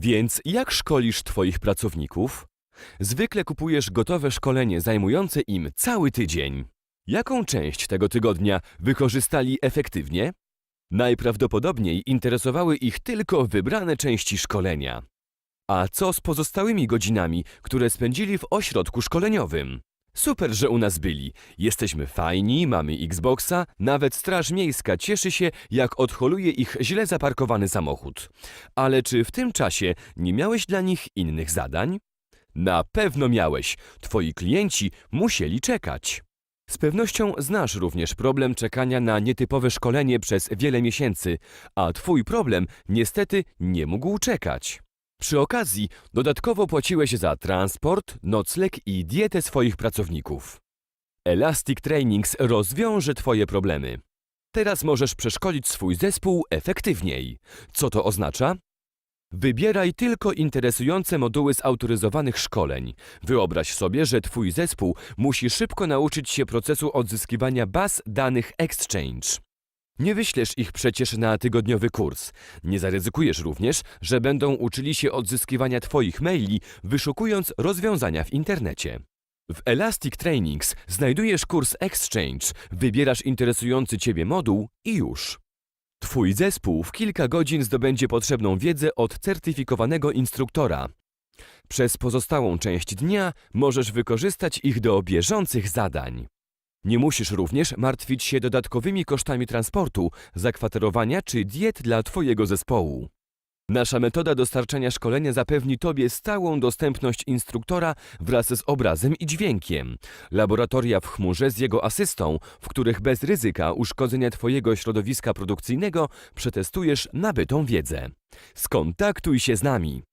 Więc jak szkolisz Twoich pracowników? Zwykle kupujesz gotowe szkolenie zajmujące im cały tydzień. Jaką część tego tygodnia wykorzystali efektywnie? Najprawdopodobniej interesowały ich tylko wybrane części szkolenia. A co z pozostałymi godzinami, które spędzili w ośrodku szkoleniowym? Super, że u nas byli. Jesteśmy fajni, mamy Xboxa, nawet Straż Miejska cieszy się, jak odholuje ich źle zaparkowany samochód. Ale czy w tym czasie nie miałeś dla nich innych zadań? Na pewno miałeś. Twoi klienci musieli czekać. Z pewnością znasz również problem czekania na nietypowe szkolenie przez wiele miesięcy, a Twój problem niestety nie mógł czekać. Przy okazji dodatkowo płaciłeś za transport, nocleg i dietę swoich pracowników. Elastic Trainings rozwiąże Twoje problemy. Teraz możesz przeszkolić swój zespół efektywniej. Co to oznacza? Wybieraj tylko interesujące moduły z autoryzowanych szkoleń. Wyobraź sobie, że Twój zespół musi szybko nauczyć się procesu odzyskiwania baz danych Exchange. Nie wyślesz ich przecież na tygodniowy kurs. Nie zaryzykujesz również, że będą uczyli się odzyskiwania Twoich maili, wyszukując rozwiązania w internecie. W Elastic Trainings znajdujesz kurs Exchange, wybierasz interesujący Ciebie moduł i już. Twój zespół w kilka godzin zdobędzie potrzebną wiedzę od certyfikowanego instruktora. Przez pozostałą część dnia możesz wykorzystać ich do bieżących zadań. Nie musisz również martwić się dodatkowymi kosztami transportu, zakwaterowania czy diet dla Twojego zespołu. Nasza metoda dostarczania szkolenia zapewni Tobie stałą dostępność instruktora wraz z obrazem i dźwiękiem. Laboratoria w chmurze z jego asystą, w których bez ryzyka uszkodzenia Twojego środowiska produkcyjnego przetestujesz nabytą wiedzę. Skontaktuj się z nami.